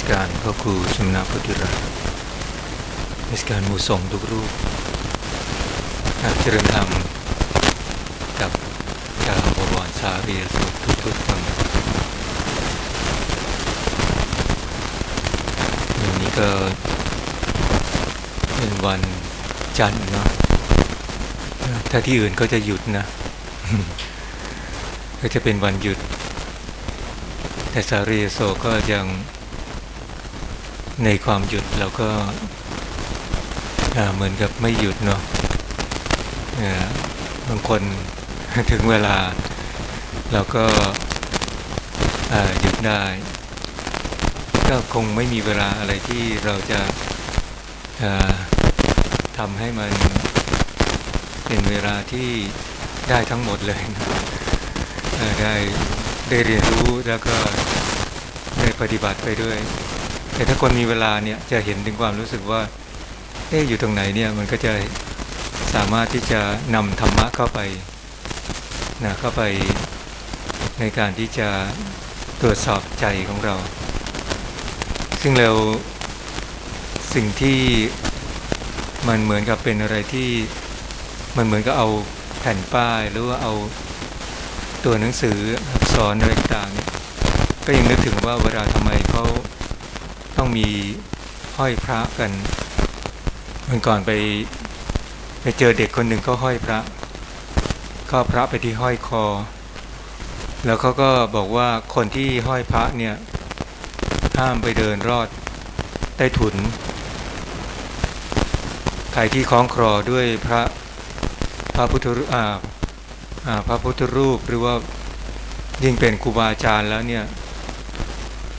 สการพระครูสมณพุทธิราชนมัสการมู่สงทุกรูปอาเจริญธรรม กับชาวบวรสาเรียสุทุกทุกคนวันนี้ก็เป็นวันจันทร์เนาะถ้าที่อื่นก็จะหยุดนะ ก็จะเป็นวันหยุด แต่สารีโซก็ยัง ในความหยุดเราก็เหมือนกับไม่หยุดเนาะบางคนถึงเวลา เราก็หยุดได้ ก็คงไม่มีเวลาอะไรที่เราจะทำให้มันเป็นเวลาที่ได้ทั้งหมดเลยนะได้ได้เรียนรู้แล้วก็ได้ปฏิบัติไปด้วย แต่ถ้าคนมีเวลาเนี่ยจะเห็นถึงความรู้สึกว่า เอ๊ะอยู่ตรงไหนเนี่ยมันก็จะสามารถที่จะนำธรรมะเข้าไปนะเข้าไปในการที่จะตรวจสอบใจของเรา ซึ่งเราสิ่งที่มันเหมือนกับเป็นอะไรที่มันเหมือนกับเอาแผ่นป้ายหรือว่าเอาตัวหนังสืออักษรอะไรต่างเนี่ยก็ยังนึกถึงว่าเวลาทำไมเขา ต้องมีห้อยพระกันเมื่อก่อนไปไปเจอเด็กคนหนึ่งเขาห้อยพระ ก็พระไปที่ห้อยคอ แล้วเขาก็บอกว่าคนที่ห้อยพระเนี่ยห้ามไปเดินรอดใต้ถุนใครที่คล้องคลอด้วยพระพระพุทธรูปอ่าอ่าพระพุทธรูปหรือว่ายิ่งเป็นครูบาอาจารย์แล้วเนี่ย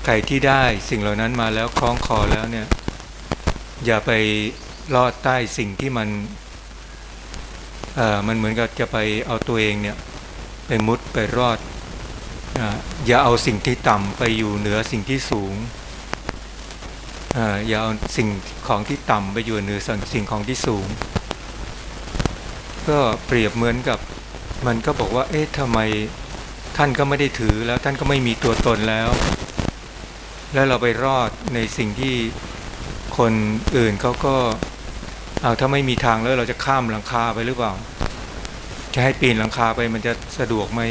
ใครที่ได้สิ่งเหล่านั้นมาแล้วคล้องคอแล้วเนี่ย อย่าไปลอดใต้สิ่งที่มันเอ่อมันเหมือนกับจะไปเอาตัวเองเนี่ย ไปมุดไปรอดออย่าเอาสิ่งที่ต่ำไปอยู่เหนือสิ่งที่สูงอ่าอย่าเอาสิ่งของที่ต่ำไปอยู่เหนือสิ่งของที่สูง ก็เปรียบเหมือนกับมันก็บอกว่า เอ๊ะทำไมท่านก็ไม่ได้ถือแล้วท่านก็ไม่มีตัวตนแล้ว แล้วเราไปรอดในสิ่งที่คนอื่นเขาก็เอาถ้าไม่มีทางแล้วเราจะข้ามหลังคาไปหรือเปล่า จะให้ปีนหลังคาไปมันจะสะดวกไหม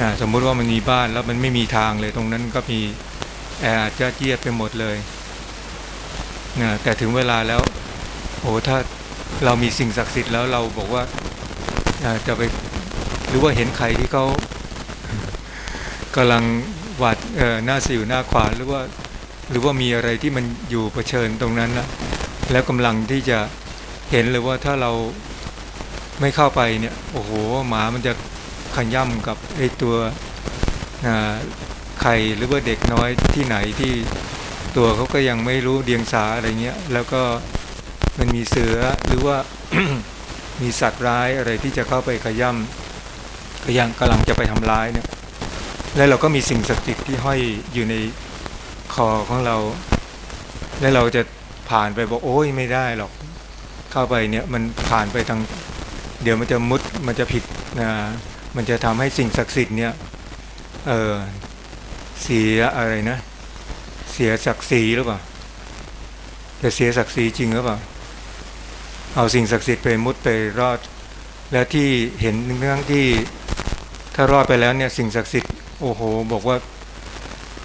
นะสมมุติว่ามันมีบ้านแล้วมันไม่มีทางเลยตรงนั้นก็มีแอร์จะเจียดไปหมดเลยนะแต่ถึงเวลาแล้วโอ้ถ้าเรามีสิ่งศักดิ์สิทธิ์แล้วเราบอกว่าจะไปหรือว่าเห็นใครที่เขากำลัง หวาดเอ่อหน้าสิวหน้าขวานหรือว่าหรือว่ามีอะไรที่มันอยู่เผชิญตรงนั้นนะแล้วกำลังที่จะเห็นเลยว่าถ้าเราไม่เข้าไปเนี่ยโอ้โหหมามันจะขย่ำกับไอ้ตัวอ่าใครหรือว่าเด็กน้อยที่ไหนที่ตัวเขาก็ยังไม่รู้เดียงสาอะไรเงี้ยแล้วก็มันมีเสือหรือว่ามีสัตว์ร้ายอะไรที่จะเข้าไปขย่ำก็ยังกำลังจะไปทำร้ายเนี่ย แล้วเราก็มีสิ่งศักดิ์สิทธิ์ที่ห้อยอยู่ในคอของเรา แล้วเราจะผ่านไปบอกโอ้ยไม่ได้หรอก เข้าไปเนี่ยมันผ่านไปทาง เดี๋ยวมันจะมุดมันจะผิดนะมันจะทำให้สิ่งศักดิ์สิทธิ์เนี่ยเออเสียอะไรนะ เสียศักดิ์ศรีหรือเปล่าจะเสียศักดิ์ศรีจริงหรือเปล่าเอาสิ่งศักดิ์สิทธิ์ไปมุดไปรอด แล้วที่เห็นเรื่องที่ถ้ารอดไปแล้วเนี่ยสิ่งศักดิ์สิทธิ์ โอ้โห บอกว่า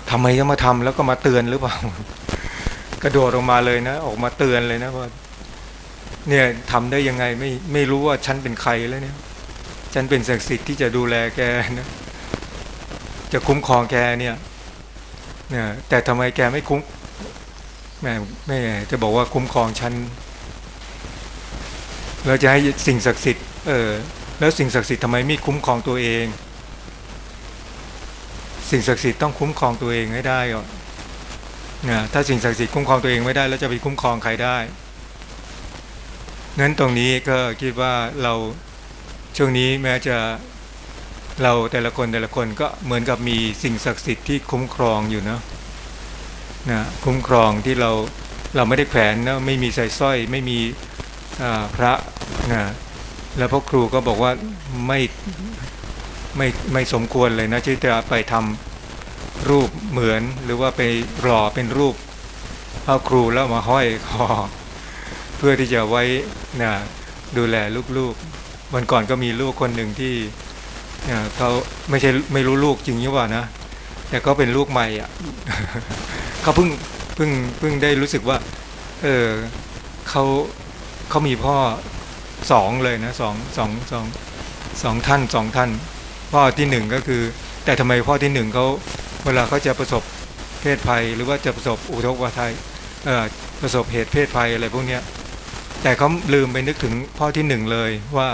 ทำไมต้องมาทำแล้วก็มาเตือนหรือเปล่า กระโดดออกมาเลยนะ ออกมาเตือนเลยนะว่าเนี่ยทำได้ยังไงไม่ไม่รู้ว่าฉันเป็นใครแล้วเนี่ย ฉันเป็นศักดิ์สิทธิ์ที่จะดูแลแกนะ จะคุ้มครองแกเนี่ยเนี่ย แต่ทำไมแกไม่คุ้มแม่แม่จะบอกว่าคุ้มครองฉันเราจะให้สิ่งศักดิ์สิทธิ์ เออ แล้วสิ่งศักดิ์สิทธิ์ทำไมไม่คุ้มครองตัวเอง สิ่งศักดิ์สิทธิ์ต้องคุ้มครองตัวเองให้ได้ก่อนนะถ้าสิ่งศักดิ์สิทธิ์คุ้มครองตัวเองไม่ได้แล้วจะไปคุ้มครองใครได้นั้นตรงนี้ก็คิดว่าเราช่วงนี้แม้จะเราแต่ละคนแต่ละคนก็เหมือนกับมีสิ่งศักดิ์สิทธิ์ที่คุ้มครองอยู่เนาะนะคุ้มครองที่เราเราไม่ได้แขวนนะไม่มีใส่สร้อย ไม่มีพระนะแล้วพ่อครูก็บอกว่าไม่ ไม่ไม่สมควรเลยนะที่จะไปทำรูปเหมือนหรือว่าไปหล่อเป็นรูปพระครูแล้วมาห้อยคอเพื่อที่จะไว้นะดูแลลูกๆวันก่อนก็มีลูกคนหนึ่งที่เขาไม่ใช่ไม่รู้ลูกจริงหรือเปล่านะแต่ก็เป็นลูกใหม่อะเขาเพิ่งเพิ่งเพิ่งได้รู้สึกว่า เออเขาเขามีพ่อสองเลยนะสองสองสองสองท่านสองท่าน พ่อที่หนึ่งก็คือ แต่ทำไมพ่อที่หนึ่งเขาเวลาเขาจะประสบเพศภัย หรือว่าจะประสบอุทกภัยประสบเหตุเพศภัยอะไรพวกเนี้ยแต่เขาลืมไปนึกถึงพ่อที่หนึ่งเลยว่า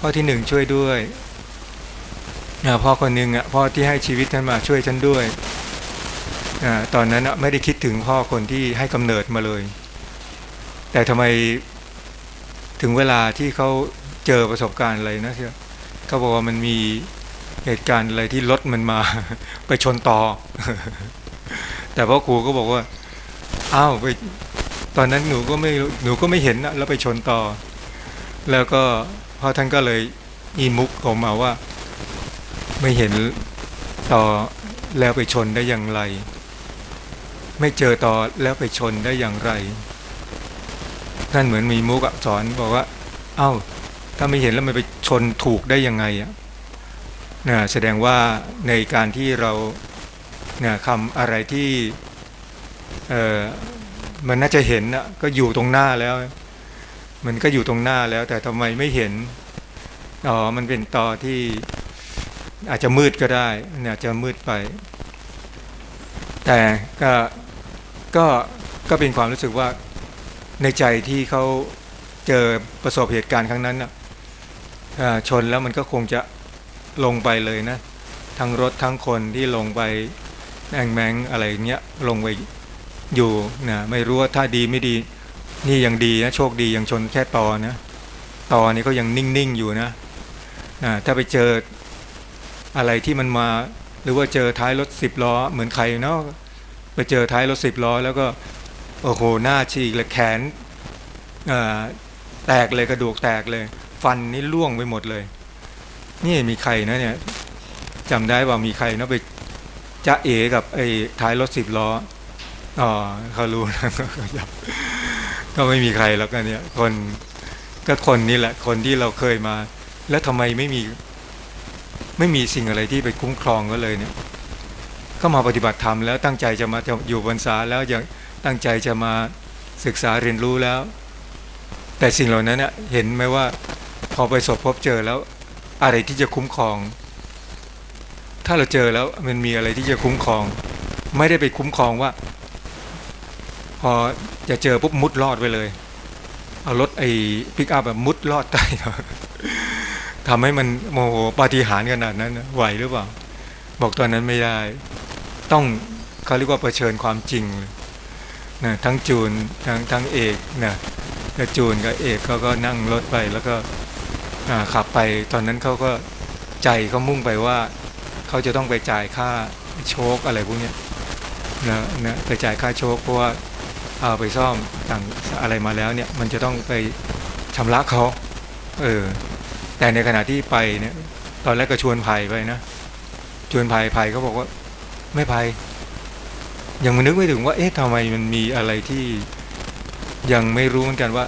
พ่อที่หนึ่งช่วยด้วยพ่อคนหนึ่งอะพ่อที่ให้ชีวิตฉันมาช่วยฉันด้วยอตอนนั้นไม่ได้คิดถึงพ่อคนที่ให้กำเนิดมาเลย แต่ทำไมถึงเวลาที่เขาเจอประสบการณ์อะไรนะเชื่อ เขาบอกว่ามันมีเหตุการณ์อะไรที่รถมันมา ไปชนต่อ แต่พ่อครูก็บอกว่าอ้าวไปตอนนั้นหนูก็ไม่หนูก็ไม่เห็นนะแล้วไปชนต่อ แล้วก็พ่อท่านก็เลยอีมุกออกมาว่า ไม่เห็นต่อแล้วไปชนได้อย่างไร ไม่เจอต่อแล้วไปชนได้อย่างไรท่านเหมือนมีมุกสอนบอกว่า เอ้า ถ้าไม่เห็นแล้วมันไปชนถูกได้ยังไงอะนะแสดงว่าในการที่เราเนี่ยคำอะไรที่เออมันน่าจะเห็นอะก็อยู่ตรงหน้าแล้ว มันก็อยู่ตรงหน้าแล้ว แต่ทำไมไม่เห็นอ๋อมันเป็นตอที่อาจจะมืดก็ได้เนี่ยจะมืดไป แต่ก็ก็ก็เป็นความรู้สึกว่าในใจที่เขาเจอประสบเหตุการณ์ครั้งนั้นน่ะ ชนแล้วมันก็คงจะลงไปเลยนะ ทั้งรถทั้งคนที่ลงไปแองแมงอะไรเงี้ยลงไปอยู่นะไม่รู้ว่าถ้าดีไม่ดี นี่ยังดีนะโชคดียังชนแค่ตอนะตอนี่ก็ยังนิ่งๆอยู่นะนะถ้าไปเจออะไรที่มันมา หรือว่าเจอท้ายรถสิบล้อ เหมือนใครเนาะไปเจอท้ายรถสิบล้อ แล้วก็โอ้โหหน้าฉีกเลยแขนแตกเลยกระดูกแตกเลย ฟันนี่ล่วงไปหมดเลย นี่มีใครนะเนี่ยจำได้ว่ามีใครนะไปจะเอกับไอ้ท้ายรถสิบล้ออ๋อเขารู้นะก็ไม่มีใครแล้วกันเนี่ยคนก็คนนี่แหละ คนที่เราเคยมา แล้วทำไมไม่มี ไม่มีสิ่งอะไรที่ไปคุ้มครองก็เลยเนี่ยก็มาปฏิบัติธรรมแล้วตั้งใจจะมาจะอยู่บรรษาแล้วยังตั้งใจจะมาศึกษาเรียนรู้แล้ว แต่สิ่งเหล่านั้นเน่ยเห็นไหมว่า พอไปสบพบเจอแล้ว อะไรที่จะคุ้มครอง ถ้าเราเจอแล้วมันมีอะไรที่จะคุ้มครอง ไม่ได้ไปคุ้มครองว่า พอจะเจอปุ๊บมุดรอดไปเลย เอารถไอ้ปิกอัพแบบมุดรอดใต้ทำให้มันโมโหปาฏิหาริย์ขนาดนั้นไหวหรือเปล่า บอกตอนนั้นไม่ได้ ต้องเขาเรียกว่าเผชิญความจริงนะทั้งจูนทั้งทั้งเอกนะแล้วจูนกับเอกเขาก็นั่งรถไปแล้วก็ ขับไปตอนนั้นเขาก็ใจเขามุ่งไปว่าเขาจะต้องไปจ่ายค่าโชคอะไรพวกนี้นะนะไปจ่ายค่าโชคเพราะว่าเอาไปซ่อมต่างอะไรมาแล้วเนี่ยมันจะต้องไปชำระเขาเออแต่ในขณะที่ไปเนี่ยตอนแรกก็ชวนภัยไปนะชวนภัยภัยเขาบอกว่าไม่ภัยยังมานึกไม่ถึงว่า เอ๊ะทำไมมันมีอะไรที่ยังไม่รู้เหมือนกันว่า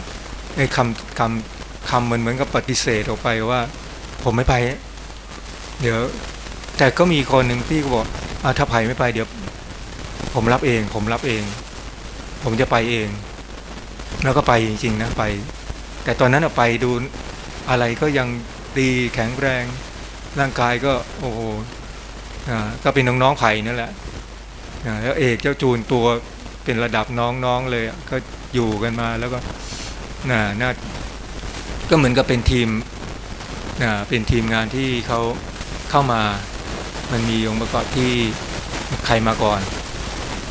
ไอ้คำคำ คำเหมันเหมือนกับปฏิเสธออกไปว่า ผมไม่ไป เดี๋ยว แต่ก็มีคนหนึ่งที่ก็บอกอาถ้าภัยไม่ไปเดี๋ยว ผมรับเอง ผมรับเอง ผมจะไปเอง แล้วก็ไปจริงๆนะไป แต่ตอนนั้นอะไปดูอะไรก็ยังดีแข็งแรง ร่างกายก็โอ้โหก็เป็นน้องๆไผ่นั่นแหละแล้วเอกเจ้าจูนตัวเป็นระดับน้องๆเลยก็อยู่กันมาแล้วก็น่าน่า ก็เหมือนกับเป็นทีมเป็นทีมงานที่เขาเข้ามามันมีองค์ประกอบที่ใครมาก่อน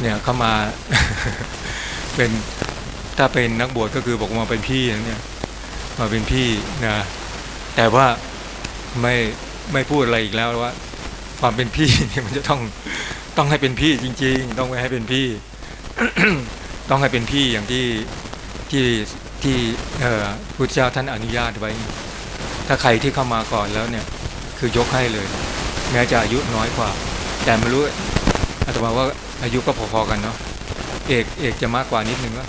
เนี่ยเข้ามาเป็นถ้าเป็นนักบวชก็คือบอกมาเป็นพี่นะเนี่ยมาเป็นพี่นะแต่ว่าไม่ไม่พูดอะไรอีกแล้วว่าความเป็นพี่เนี่ยมันจะต้องต้องให้เป็นพี่จริง ๆ ต้องไม่ให้เป็นพี่ ต้องให้เป็นพี่อย่างที่ ที่ที่พุทธเจ้าท่านอนุญาตไว้ ถ้าใครที่เข้ามาก่อนแล้วเนี่ยคือยกให้เลย แม้จะอายุน้อยกว่า แต่ไม่รู้อาตมาว่าอายุก็พอๆกันเนาะเอกเอกจะมากกว่านิดนึงก็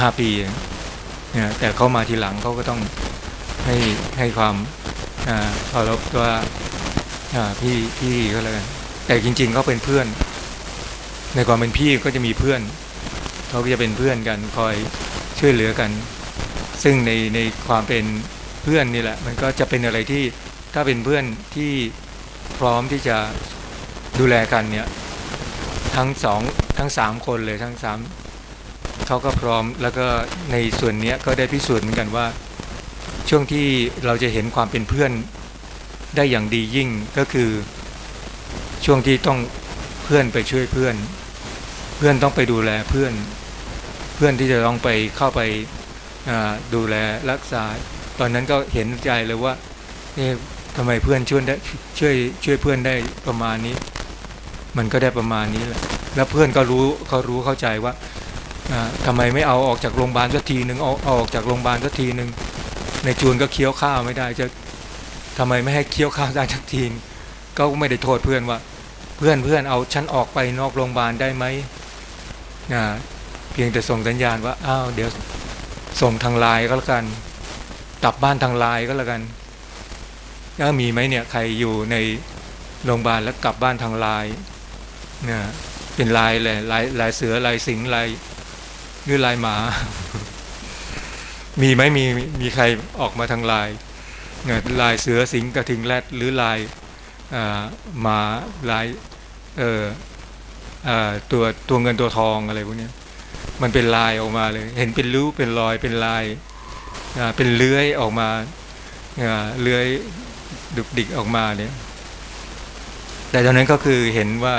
ห้าปีเนี่ยแต่เขามาทีหลังเขาก็ต้องให้ให้ความอ่าเคารพว่าพี่พี่ก็แล้วกันแต่จริงๆเขาเป็นเพื่อน ในความเป็นพี่ก็จะมีเพื่อน เขาก็จะเป็นเพื่อนกันคอยช่วยเหลือกัน ซึ่งในในความเป็นเพื่อนนี่แหละ มันก็จะเป็นอะไรที่ถ้าเป็นเพื่อนที่พร้อมที่จะดูแลกันเนี่ยทั้งสองทั้งสามคนเลยทั้งสามเขาก็พร้อมแล้วก็ในส่วนนี้ก็ได้พิสูจน์เหมือนกันว่า ช่วงที่เราจะเห็นความเป็นเพื่อนได้อย่างดียิ่งก็คือ ช่วงที่ต้องเพื่อนไปช่วยเพื่อน เพื่อนต้องไปดูแลเพื่อน เพื่อนที่จะต้องไปเข้าไปดูแลรักษา ตอนนั้นก็เห็นใจเลยว่าเอ๊ทำไมเพื่อนช่วยได้ช่วยช่วยเพื่อนได้ประมาณนี้ มันก็ได้ประมาณนี้แหละแล้วเพื่อนก็รู้เขารู้เข้าใจว่าอ่าทำไมไม่เอาออกจากโรงพยาบาลสักทีหนึ่งเอาเอาออกจากโรงพยาบาลสักทีหนึ่งในจูนก็เคี้ยวข้าวไม่ได้จะทำไมไม่ให้เคี้ยวข้าวได้สักทีก็ไม่ได้โทษเพื่อนว่า เพื่อนเพื่อนเอาฉันออกไปนอกโรงพยาบาลได้ไหมอ่า เพียงแต่ส่งสัญญาณว่าอ้าวเดี๋ยวส่งทางไลน์ก็แล้วกันกลับบ้านทางไลน์ก็แล้วกันก็มีไหมเนี่ยใครอยู่ในโรงพยาบาลแล้วกลับบ้านทางไลน์เนี่ยเป็นลายเลยลายลายเสือลายสิงห์ลายหรือลายหมา มีไหมมีมีใครออกมาทางลายเนี่ยลายเสือสิงห์กระทิงแรดหรือลายหมาลายเอ่อตัวตัวเงินตัวทองอะไรพวกนี้ มันเป็นลายออกมาเลย เห็นเป็นรูปเป็นรอยเป็นลายอ่าเป็นเลื้อยออกมาอ่าเลื้อยดุกดิกออกมาเนี่ยแต่ตอนนั้นก็คือเห็นว่า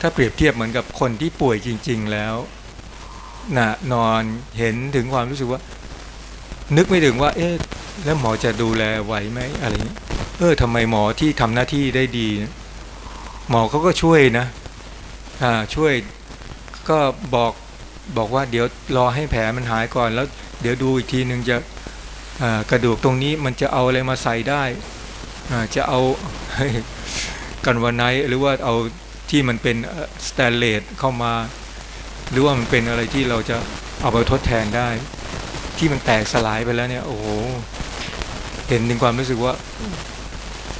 ถ้าเปรียบเทียบเหมือนกับคนที่ป่วยจริง ๆแล้วนะนอนเห็นถึงความรู้สึกว่า นึกไม่ถึงว่า เอ๊ะแล้วหมอจะดูแลไหวไหมอะไรเงี้ยเออทำไมหมอที่ทำหน้าที่ได้ดี หมอเขาก็ช่วยนะ อ่าช่วยก็บอก บอกว่าเดี๋ยวรอให้แผลมันหายก่อน แล้วเดี๋ยวดูอีกทีหนึ่งจะกระดูกตรงนี้มันจะเอาอะไรมาใส่ได้จะเอากันวันไนหรือว่าเอาที่มันเป็นสแตนเลสเข้ามา หรือว่ามันเป็นอะไรที่เราจะเอาไปทดแทนได้ ที่มันแตกสลายไปแล้วเนี่ย โอ้โหเห็นถึงความรู้สึกว่า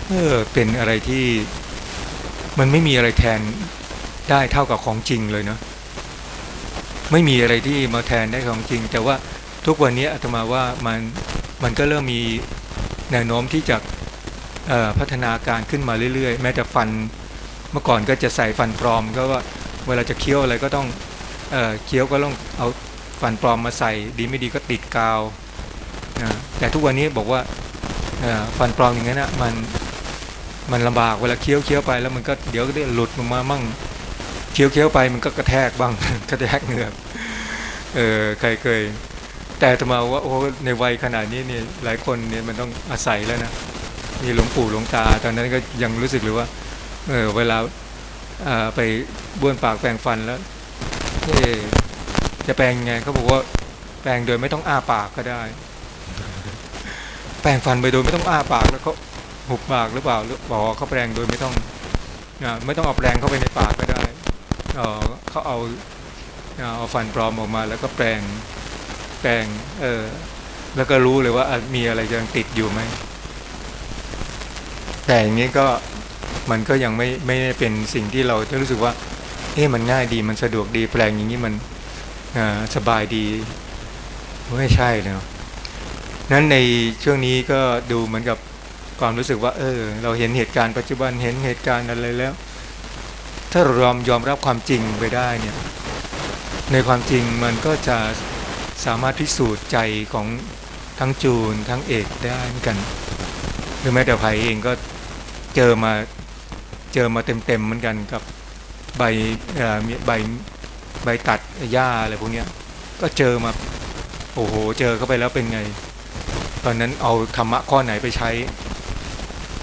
เออเป็นอะไรที่มันไม่มีอะไรแทนได้เท่ากับของจริงเลยเนาะ ไม่มีอะไรที่มาแทนได้ของจริง แต่ว่าทุกวันนี้อาตมาว่ามันมันก็เริ่มมีแนวโน้มที่จะพัฒนาการขึ้นมาเรื่อยๆ แม้แต่ฟันเมื่อก่อนก็จะใส่ฟันปลอม ก็ว่าเวลาจะเคี้ยวอะไรก็ต้องเอเคี้ยวก็ต้องเอาฟันปลอมมาใส่ดีไม่ดีก็ติดกาวนะแต่ทุกวันนี้บอกว่าฟันปลอมอย่างนั้นนะมันมันลำบากเวลาเคี้ยวเคี้ยวไปแล้วมันก็เดี๋ยวก็ได้หลุดมามั่ง เคี้ยวเคี้ยวไปมันก็กระแทกบ้างกระแทกเหงือกเออใครเคย แต่ตมาว่าโอ้ในวัยขนาดนี้เนี่ยหลายคนเนี่ยมันต้องอาศัยแล้วนะมีหลวงปู่หลวงตา ตอนนั้นก็ยังรู้สึกเลยว่า เออเวลาอ่าไปบ้วนปากแปรงฟันแล้วเอ๊ะจะแปรงไงเขาบอกว่าแปรงโดยไม่ต้องอ้าปากก็ได้ แปรงฟันไปโดยไม่ต้องอ้าปากแล้วเขาหุบปากหรือเปล่าหรือบอกเขาแปรงโดยไม่ต้องไม่ต้องเอาแปรงเข้าไปในปากก็ได้ เออเขาเอาเอาฟันปลอมออกมาแล้วก็แปรงแปรงเออแล้วก็รู้เลยว่ามีอะไรยังติดอยู่ไหม แต่อย่างนี้ก็มันก็ยังไม่ไม่ได้เป็นสิ่งที่เราจะรู้สึกว่าเอ๊ะมันง่ายดีมันสะดวกดีแปลงอย่างนี้มันอ่าสบายดีไม่ใช่เนาะนั้นในช่วงนี้ก็ดูเหมือนกับความรู้สึกว่า เออ เราเห็นเหตุการณ์ปัจจุบันเห็นเหตุการณ์อะไรแล้ว ถ้าเรายอมยอมรับความจริงไปได้เนี่ยในความจริงมันก็จะสามารถพิสูจน์ใจของทั้งจูนทั้งเอกได้เหมือนกันหรือแม้แต่ไผ่เองก็เจอมาเจอมาเต็มๆเหมือนกันกับใบเอ่อใบใบตัดหญ้าอะไรพวกเนี้ยก็เจอมาโอ้โหเจอเข้าไปแล้วเป็นไง ตอนนั้นเอาธรรมะข้อไหนไปใช้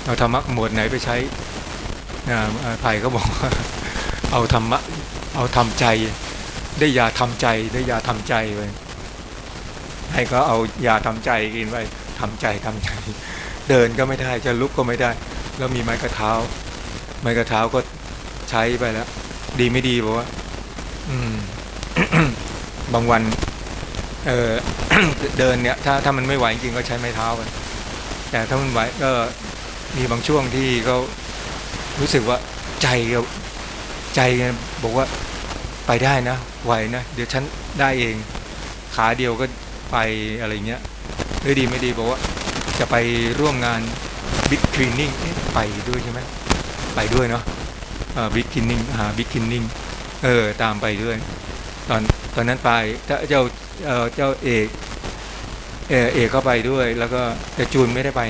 เอาธรรมะหมวดไหนไปใช้อ่าไผ่ก็บอกว่า เอาธรรมะเอาทำใจ ได้ยาทำใจได้ยาทำใจไปให้ก็เอายาทำใจกินไปทำใจทำใจ เดินก็ไม่ได้จะลุกก็ไม่ได้ แล้วมีไม้กระเท้า ไม้กระเท้าก็ใช้ไปแล้ว ดีไม่ดีบอกว่า อืม บางวัน เออเดินเนี่ย ถ้าถ้ามันไม่ไหวจริงก็ใช้ไม้เท้าไปแต่ถ้ามันไหวก็มีบางช่วงที่เขารู้สึกว่าใจเรา ใจบอกว่าไปได้นะไหวนะเดี๋ยวฉันได้เอง ขาเดียวก็ไปอะไรเงี้ยไม่ดีไม่ดีบอกว่าจะไปร่วมงานบิ๊กคลีนนิ่งไปด้วยใช่ไหมไปด้วยเนาะบิ๊กคลีนนิ่งหาบิ๊กคลีนนิ่งเออตามไปด้วย ตอนตอนนั้นไปเจ้าเออเจ้าเอกเอเอกก็ไปด้วย แล้วก็แต่จูนไม่ได้ไป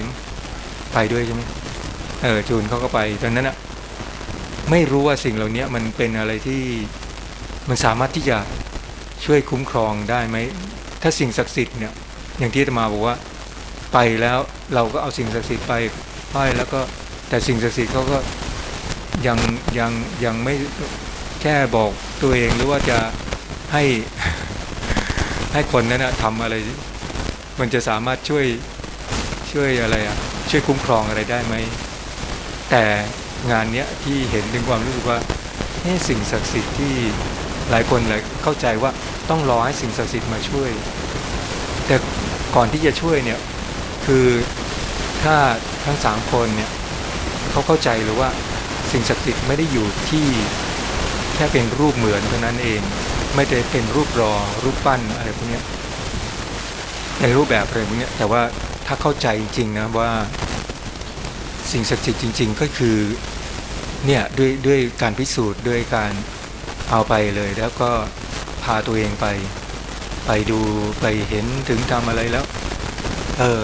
ไปด้วยใช่ไหมเออจูนเขาก็ไปตอนนั้นอะ ไม่รู้ว่าสิ่งเหล่านี้มันเป็นอะไรที่มันสามารถที่จะช่วยคุ้มครองได้ไหมถ้าสิ่งศักดิ์สิทธิ์เนี่ยอย่างที่ตมาบอกว่าไปแล้วเราก็เอาสิ่งศักดิ์สิทธิ์ไปไปแล้วก็แต่สิ่งศักดิ์สิทธิ์เขาก็ยังยังยังไม่แค่บอกตัวเองหรือว่าจะให้ให้คนนั้นนะทำอะไร มันจะสามารถช่วยช่วยอะไรอะช่วยคุ้มครองอะไรได้ไหมแต่ งานเนี้ยที่เห็นถึงความรู้สึกว่าเฮ้สิ่งศักดิ์สิทธิ์ที่หลายคนเลยเข้าใจว่าต้องรอให้สิ่งศักดิ์สิทธิ์มาช่วย แต่ก่อนที่จะช่วยเนี่ยคือถ้าทั้งสามคนเนี่ยเขาเข้าใจหรือว่าสิ่งศักดิ์สิทธิ์ไม่ได้อยู่ที่แค่เป็นรูปเหมือนเท่านั้นเอง ไม่ได้เป็นรูปรอรูปปั้นอะไรพวกนี้ในรูปแบบอะไรพวกนี้แต่ว่าถ้าเข้าใจจริงๆนะว่าสิ่งศักดิ์สิทธิ์จริง ๆ ก็คือ เนี่ยด้วยด้วยการพิสูจน์ด้วยการเอาไปเลย แล้วก็พาตัวเองไป ไปดูไปเห็นถึงทำอะไรแล้ว เออ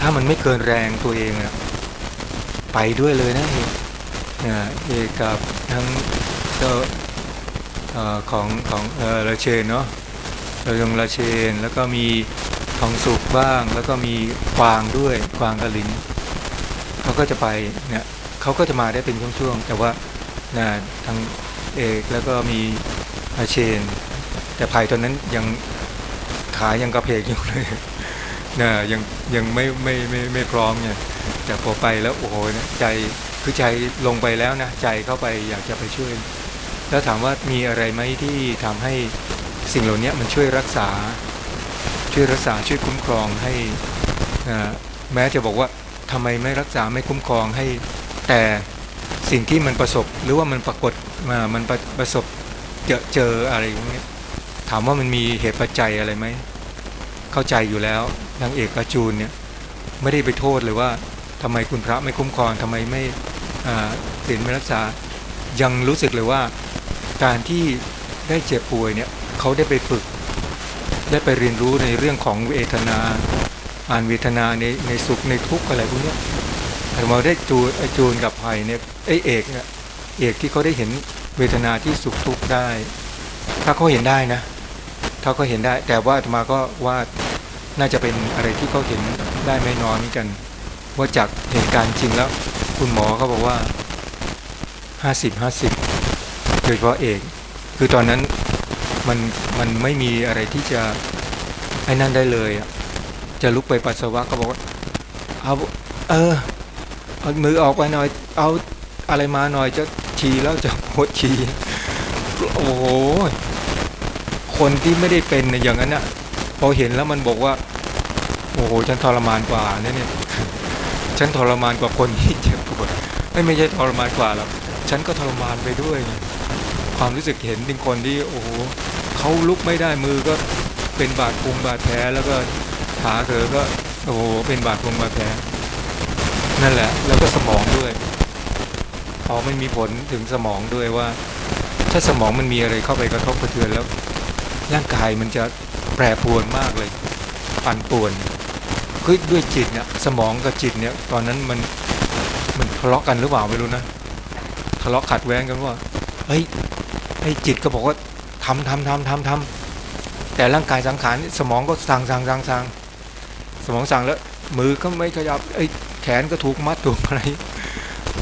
ถ้ามันไม่เกินแรงตัวเองอะไปด้วยเลยนะเอกเนี่ยเอกกับทั้งเจ้าของของเออราเชนเนาะเรายงราเชนแล้วก็มีทองสุกบ้าง แล้วก็มีกวางด้วยกวางกระลินเขาก็จะไปเนี่ย เขาก็จะมาได้เป็นช่วงๆ แต่ว่านะทางเอกแล้วก็มีอาเชน แต่ภัยตอนนั้นยังขายังกระเพกอยู่เลยนะยังยังไม่ไม่ไม่ไม่พร้อมเนี่ยแต่พอไปแล้วโอ้โหนะใจคือใจลงไปแล้วนะใจเข้าไปอยากจะไปช่วย แล้วถามว่ามีอะไรไหมที่ทำให้สิ่งเหล่านี้มันช่วยรักษา ช่วยรักษาช่วยคุ้มครองให้นะแม้จะบอกว่าทำไมไม่รักษาไม่คุ้มครองให้ แต่สิ่งที่มันประสบหรือว่ามันปรากฏมามันประประสบเจอเจออะไรพวกนี้ถามว่ามันมีเหตุปัจจัยอะไรไหมเข้าใจอยู่แล้วนางเอกกระจูนเนี่ยไม่ได้ไปโทษเลยว่าทำไมคุณพระไม่คุ้มครองทำไมไม่เปลี่ยนไม่รักษายังรู้สึกเลยว่าการที่ได้เจ็บป่วยเนี่ยเขาได้ไปฝึก ได้ไปเรียนรู้ในเรื่องของเวทนา อ่านเวทนาในในสุขในทุกข์อะไรพวกนี้ แต่มาได้จูนไอจูนกับไผ่เนี่ยไอเอกเนี่ยเอกที่เขาได้เห็นเวทนาที่สุขทุกข์ได้ ถ้าเขาเห็นได้นะ ถ้าเขาเห็นได้ แต่ว่าอาตมาก็ว่าน่าจะเป็นอะไรที่เขาเห็นได้ไม่น้อยเหมือนกัน ว่าจากเหตุการณ์จริงแล้ว คุณหมอเขาบอกว่าห้าสิบห้าสิบโดยเฉพาะเอกคือตอนนั้นมันมันไม่มีอะไรที่จะไอ้นั่นได้เลยอะจะลุกไปปัสสาวะก็บอกว่าเอาเออ เอามือออกไปหน่อย เอาอะไรมาหน่อยจะฉี่แล้วจะหดฉี่โอ้โหคนที่ไม่ได้เป็นเนี่ยอย่างนั้นน่ะพอเห็นแล้วมันบอกว่า โอ้โหฉันทรมานกว่าเนี่ยเนี่ยฉันทรมานกว่าคนที่เจ็บปวดไม่ไม่ใช่ทรมานกว่าหรอกฉันก็ทรมานไปด้วย ความรู้สึกเห็นเป็นคนที่โอ้โหเขาลุกไม่ได้มือก็เป็นบาดพุงบาดแผลแล้วก็ขาเธอก็โอ้โหเป็นบาดพุงบาดแผล นั่นแหละ แล้วก็สมองด้วยพอมันมีผลถึงสมองด้วยว่า ถ้าสมองมันมีอะไรเข้าไปกระทบกระเทือนแล้ว ร่างกายมันจะแปรปรวนมากเลย ปั่นป่วนคือด้วยจิตเนี่ยสมองกับจิตเนี่ย ตอนนั้นมันมันทะเลาะกันหรือเปล่าไม่รู้นะทะเลาะขัดแย้งกันว่าเฮ้ยไอ้จิตก็บอกว่าทำทำทำทำทำแต่ร่างกายสังขารสมองก็สั่งสั่งสั่งสั่งสมองสั่งแล้ว มือก็ไม่ขยับไอ้ แขนก็ถูกมัดถูกอะไร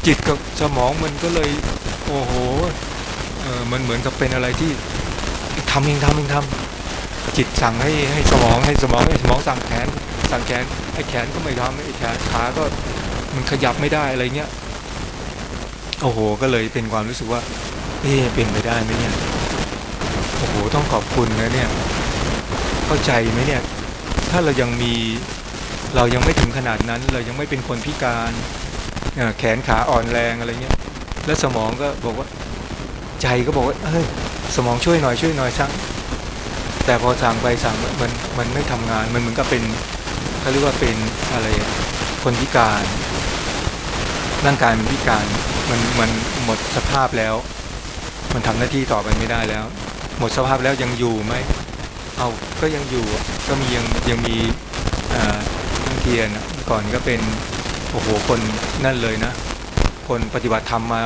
จิตกับสมองมันก็เลย โอ้โหเออมันเหมือนกับเป็นอะไรที่ทำเองทำเองทำจิตสั่งให้ให้สมองให้สมองให้สมองสั่งแขน สั่งแขนไอ้แขนก็ไม่ทำไอ้แขนขาก็มันขยับไม่ได้อะไรเงี้ยโอ้โห ก็เลยเป็นความรู้สึกว่าเอ๊เป็นไปได้ไหมเนี่ยโอ้โหต้องขอบคุณนะเนี่ย เข้าใจไหมเนี่ย ถ้าเรายังมี เรายังไม่ถึงขนาดนั้น เรายังไม่เป็นคนพิการแขนขาอ่อนแรงอะไรเงี้ย แล้วสมองก็บอกว่า ใจก็บอกว่าเฮ้ยสมองช่วยหน่อยช่วยหน่อยสั่งแต่พอสั่งไปสั่งมันมันไม่ทำงานมันเหมือนกับเป็นเขาเรียกว่าเป็นอะไรคนพิการร่างกายมันพิการมันมันหมดสภาพแล้ว มันทำหน้าที่ต่อไปไม่ได้แล้ว หมดสภาพแล้วยังอยู่ไหมเอาก็ยังอยู่ก็มียังยังมีอ่า เทียนะก่อนก็เป็นโอ้โหคนนั่นเลยนะ คนปฏิบัติธรรมมา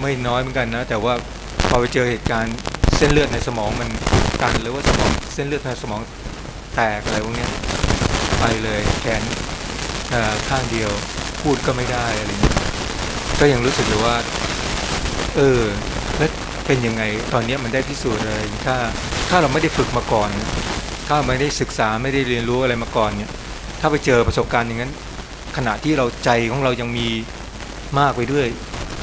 ไม่น้อยเหมือนกันนะ แต่ว่าพอไปเจอเหตุการณ์เส้นเลือดในสมองมันตันหรือว่าสมองเส้นเลือดในสมองแตกอะไรพวกนี้ไปเลยแขนข้างเดียวพูดก็ไม่ได้อะไรเงี้ยก็ยังรู้สึกเลยว่า เออแล้วเป็นยังไงตอนเนี้ยมันได้พิสูจน์เลยถ้าถ้าเราไม่ได้ฝึกมาก่อน ถ้าไม่ได้ศึกษาไม่ได้เรียนรู้อะไรมาก่อนเนี่ย ถ้าไปเจอประสบการณ์อย่างนั้น ขณะที่เราใจของเรายังมีมากไปด้วย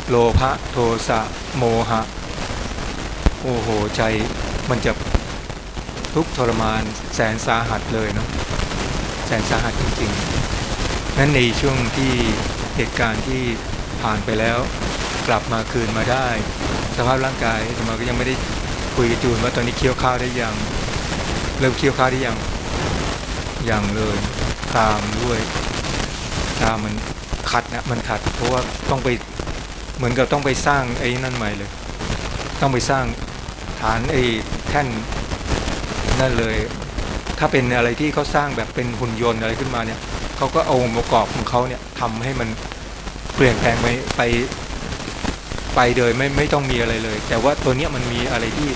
โลภะโทสะโมหะ โอ้โหใจมันจะทุกข์ทรมานแสนสาหัสเลยเนาะแสนสาหัสจริงๆ นั้นในช่วงที่เหตุการณ์ที่ผ่านไปแล้ว กลับมาคืนมาได้ สภาพร่างกายแต่มาก็ยังไม่ได้คุยกับจูนว่าตอนนี้เคี้ยวข้าวได้ยัง เริ่มเคี้ยวข้าวได้ยังยังเลย ตามด้วยตามมันขัดนะมันขัด เพราะว่าต้องไปเหมือนกับต้องไปสร้างไอ้นั่นใหม่เลย ต้องไปสร้างฐานไอ้แท่นนั่นเลย ถ้าเป็นอะไรที่เขาสร้างแบบเป็นหุ่นยนต์อะไรขึ้นมาเนี่ยเขาก็เอาองค์ประกอบของเขาเนี่ยทำให้มันเปลี่ยนแปลงไปไปไปโดยไม่ไม่ต้องมีอะไรเลย แต่ว่าตัวเนี้ยมันมีอะไรที่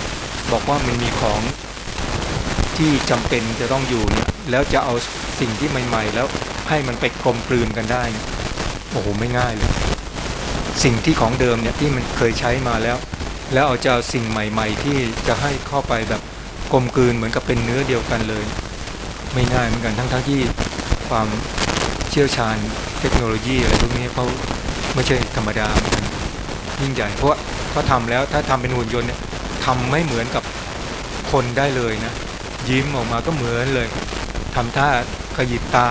บอกว่ามันมีของที่จำเป็นจะต้องอยู่เนี่ย แล้วจะเอาสิ่งที่ใหม่ ๆ แล้วให้มันไปกลมกลืนกันได้เนี่ยโอ้โหไม่ง่ายเลย สิ่งที่ของเดิมเนี่ยที่มันเคยใช้มาแล้ว แล้วเอาจะเอาสิ่งใหม่ ๆ ที่จะให้เข้าไปแบบกลมกลืนเหมือนกับเป็นเนื้อเดียวกันเลย ไม่ง่ายเหมือนกันทั้งๆทที่ความเชี่ยวชาญเทคโนโลยีอะไรพวกนี้เขาไม่ใช่ธรรมดาเหมือนกันยิ่งใหญ่เพราะว่าเขาทำแล้วถ้าทำเป็นหุ่นยนต์เนี่ยทำไม่เหมือนกับคนได้เลยนะ ยิ้มออกมาก็เหมือนเลย ทำท่าขยิบตา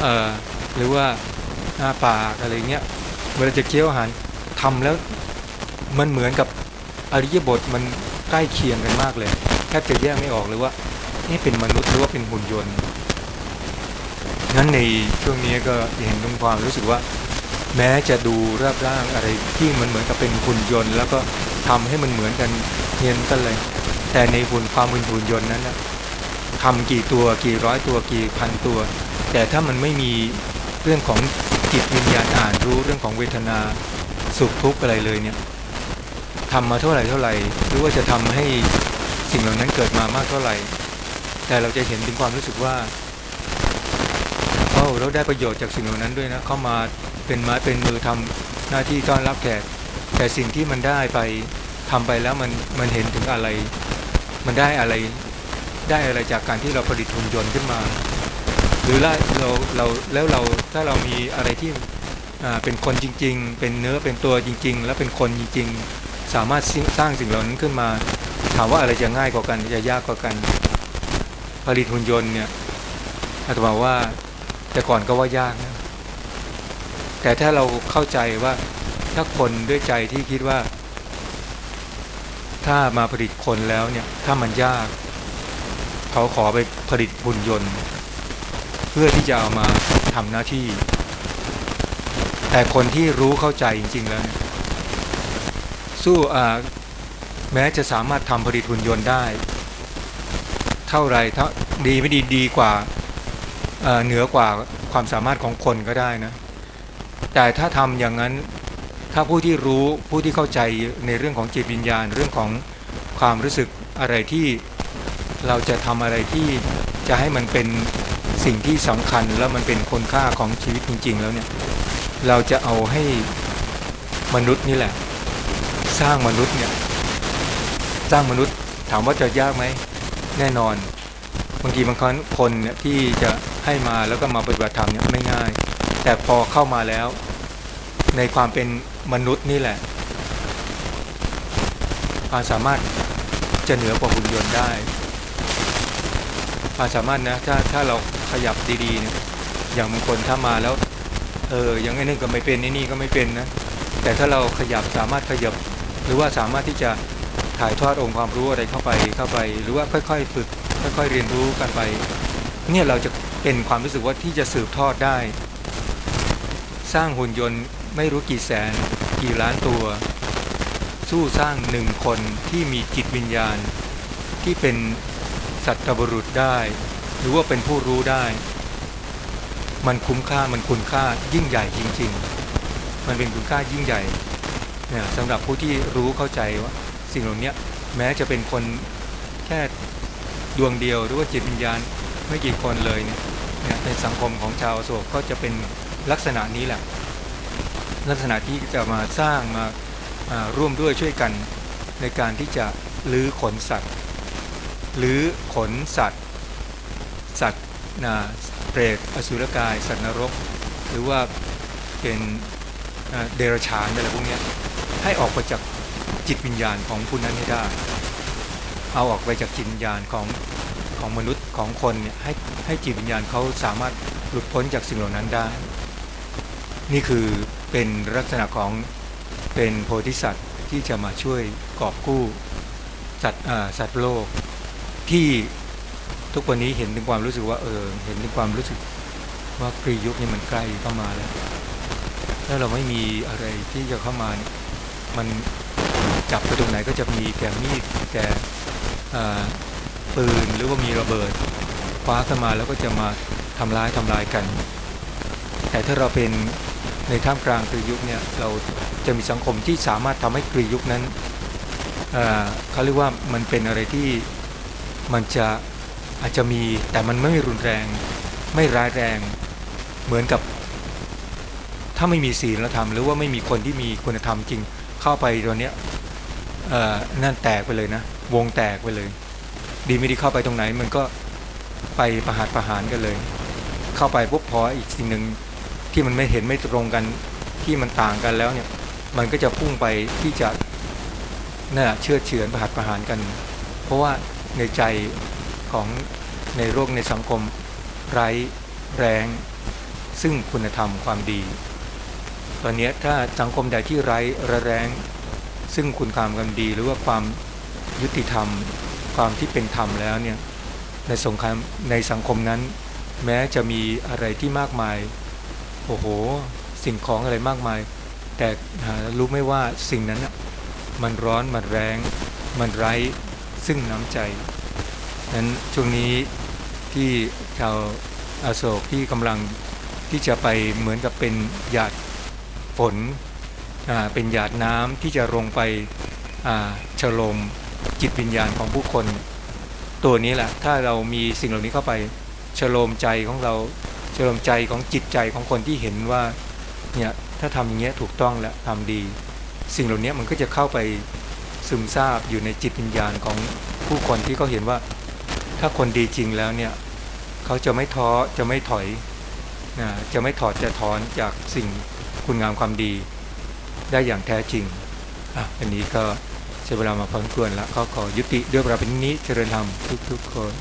เอ่อหรือว่าหน้าปากอะไรเงี้ยเวลาจะเคี้ยวอาหารทำแล้วมันเหมือนกับอริยบทมันใกล้เคียงกันมากเลยแทบจะแยกไม่ออกเลยว่านี่เป็นมนุษย์หรือว่าเป็นหุ่นยนต์นั้นในช่วงนี้ก็เห็นถึงความรู้สึกว่า แม้จะดูรูปร่างอะไรที่มันเหมือนกับเป็นหุ่นยนต์ แล้วก็ทำให้มันเหมือนกันเนียนกันเลย แต่ในหุ่นความเป็นหุ่นยนต์นั้นนะ ทำกี่ตัวกี่ร้อยตัวกี่พันตัว แต่ถ้ามันไม่มีเรื่องของจิตวิญญาณอ่านรู้เรื่องของเวทนาสุขทุกข์อะไรเลยเนี่ยทำมาเท่าไหร่เท่าไหร่ หรือว่าจะทำให้สิ่งเหล่านั้นเกิดมามากเท่าไหร่ แต่เราจะเห็นถึงความรู้สึกว่าโอ้เราได้ประโยชน์จากสิ่งเหล่านั้นด้วยนะเข้ามาเป็นไม้เป็นมือทำหน้าที่ต้อนรับแขกแต่สิ่งที่มันได้ไปทำไปแล้วมันมันเห็นถึงอะไร มันได้อะไร ได้อะไรจากการที่เราผลิตหุ่นยนต์ขึ้นมา หรือเราเราแล้วเราถ้าเรามีอะไรที่เป็นคนจริง ๆ เป็นเนื้อเป็นตัวจริง ๆ แล้วเป็นคนจริง ๆ สามารถสร้างสิ่งเหล่านั้นขึ้นมา ถามว่าอะไรจะง่ายกว่ากันจะยากกว่ากัน ผลิตหุ่นยนต์เนี่ยอาตมาว่าแต่ก่อนก็ว่ายากนะแต่ถ้าเราเข้าใจว่าถ้าคนด้วยใจที่คิดว่า ถ้ามาผลิตคนแล้วเนี่ยถ้ามันยาก เขาขอไปผลิตหุ่นยนต์ เพื่อที่จะเอามาทำหน้าที่ แต่คนที่รู้เข้าใจจริง ๆ แล้วสู้อ่าแม้จะสามารถทำผลิตหุ่นยนต์ได้ เท่าไรเท่าดีไม่ดีดีกว่าเอ่อเหนือกว่าความสามารถของคนก็ได้นะ แต่ถ้าทำอย่างนั้นถ้าผู้ที่รู้ผู้ที่เข้าใจในเรื่องของจิตวิญญาณ เรื่องของความรู้สึกอะไรที่ เราจะทำอะไรที่จะให้มันเป็นสิ่งที่สำคัญแล้วมันเป็นคุณค่าของชีวิตจริง ๆ แล้วเนี่ย เราจะเอาให้มนุษย์นี่แหละ สร้างมนุษย์เนี่ยสร้างมนุษย์ถามว่าจะยากไหมแน่นอนบางทีบางครั้งคนเนี่ยที่จะให้มาแล้วก็มาปฏิบัติธรรมเนี่ยไม่ง่าย แต่พอเข้ามาแล้ว ในความเป็นมนุษย์นี่แหละความสามารถจะเหนือกว่าหุ่นยนต์ได้ ความสามารถนะถ้าถ้าเราขยับดีๆเนี่ยอย่างบางคนถ้ามาแล้ว เออยังไอ้นั่นก็ไม่เป็นไอ้นี่ก็ไม่เป็นนะแต่ถ้าเราขยับสามารถขยับ หรือว่าสามารถที่จะถ่ายทอดองค์ความรู้อะไรเข้าไปเข้าไป หรือว่าค่อยๆฝึกค่อยๆเรียนรู้กันไปเนี่ยเราจะเป็นความรู้สึกว่าที่จะสืบทอดได้ สร้างหุ่นยนต์ไม่รู้กี่แสน กี่ล้านตัว สู้สร้างหนึ่งคนที่มีจิตวิญญาณ ที่เป็น สัตบุรุษได้ หรือว่าเป็นผู้รู้ได้ มันคุ้มค่ามันคุณค่ายิ่งใหญ่จริง ๆ มันเป็นคุณค่ายิ่งใหญ่เนี่ยสำหรับผู้ที่รู้เข้าใจว่าสิ่งเหล่านี้แม้จะเป็นคนแค่ดวงเดียวหรือว่าจิตวิญญาณไม่กี่คนเลยเนี่ยในสังคมของชาวโศกก็จะเป็นลักษณะนี้แหละ ลักษณะที่จะมาสร้างมาาร่วมด้วยช่วยกันในการที่จะลื้อขนสัตว์ หรือขนสัตว์ สัตว์นะเปรตอสุรกาย สัตว์นรก หรือว่าเป็นเดรัจฉานอะไรพวกนี้ให้ออกไปจากจิตวิญญาณของผู้นั้นให้ได้ เอาออกไปจากจิตวิญญาณของของมนุษย์ของคนเนี่ยให้ให้จิตวิญญาณเขาสามารถหลุดพ้นจากสิ่งเหล่านั้นได้ นี่คือเป็นลักษณะของเป็นโพธิสัตว์ที่จะมาช่วยกอบกู้สัตว์อ่าสัตว์โลก ที่ทุกวันนี้เห็นถึงความรู้สึกว่าเออเห็นถึงความรู้สึกว่ากรียุคนี่มันใกล้เข้ามาแล้วถ้าเราไม่มีอะไรที่จะเข้ามาเนี่ยมันจับไปตรงไหนก็จะมีแก่มีดแก่ปืนหรือว่ามีระเบิดคว้าขึ้นมาแล้วก็จะมาทำร้ายทำลายกัน แต่ถ้าเราเป็นในท่ามกลางกรียุคเนี่ยเราจะมีสังคมที่สามารถทำให้กรียุคนั้นเขาเรียกว่ามันเป็นอะไรที่ มันจะอาจจะมีแต่มันไม่รุนแรง ไม่ร้ายแรง เหมือนกับ ถ้าไม่มีศีลธรรมหรือว่าไม่มีคนที่มีคุณธรรมจริงเข้าไปตัวเนี้ยนั่นแตกไปเลยนะ วงแตกไปเลย ดีไม่ดีเข้าไปตรงไหน มันก็ไปประหารประหารกันเลย เข้าไปปุ๊บพออีกสิ่งหนึ่งที่มันไม่เห็นไม่ตรงกันที่มันต่างกันแล้วเนี่ย มันก็จะพุ่งไปที่จะน่ะเชื่อเฉือนประหัตประหารกัน เพราะว่า ในใจของในโลกในสังคมไร้แรง ซึ่งคุณธรรมความดี ตอนนี้ถ้าสังคมใดที่ไร้ระแรง ซึ่งคุณความความดี หรือว่าความยุติธรรม ความที่เป็นธรรมแล้วเนี่ยในสงครามในสังคมนั้น แม้จะมีอะไรที่มากมายโอ้โห สิ่งของอะไรมากมาย แต่รู้ไหม่ว่าสิ่งนั้นน่ะมันร้อนมันแรง มันไร้ ซึ่งน้ำใจนั้นช่วงนี้ที่ชาวอาโศกที่กำลังที่จะไปเหมือนกับเป็นหยาดฝนเป็นหยาดน้ำที่จะลงไปฉลมจิตวิญญาณของผู้คน ตัวนี้แหละถ้าเรามีสิ่งเหล่านี้เข้าไปฉลมใจของเราฉลมใจของจิตใจของคนที่เห็นว่าเนี่ยถ้าทำอย่างเงี้ยถูกต้องและทำดี สิ่งเหล่านี้มันก็จะเข้าไป ซึมซาบอยู่ในจิตวิญญาณของผู้คนที่เขาเห็นว่า ถ้าคนดีจริงแล้วเนี่ยเขาจะไม่ท้อจะไม่ถอยนะจะไม่ถอดจะถอนจากสิ่งคุณงามความดี ได้อย่างแท้จริงอะอันนี้ก็ใช้เวลามาพอสมควรแล้วก็ขอยุติด้วยเวลาเป็นนี้เจริญธรรมทุกๆคน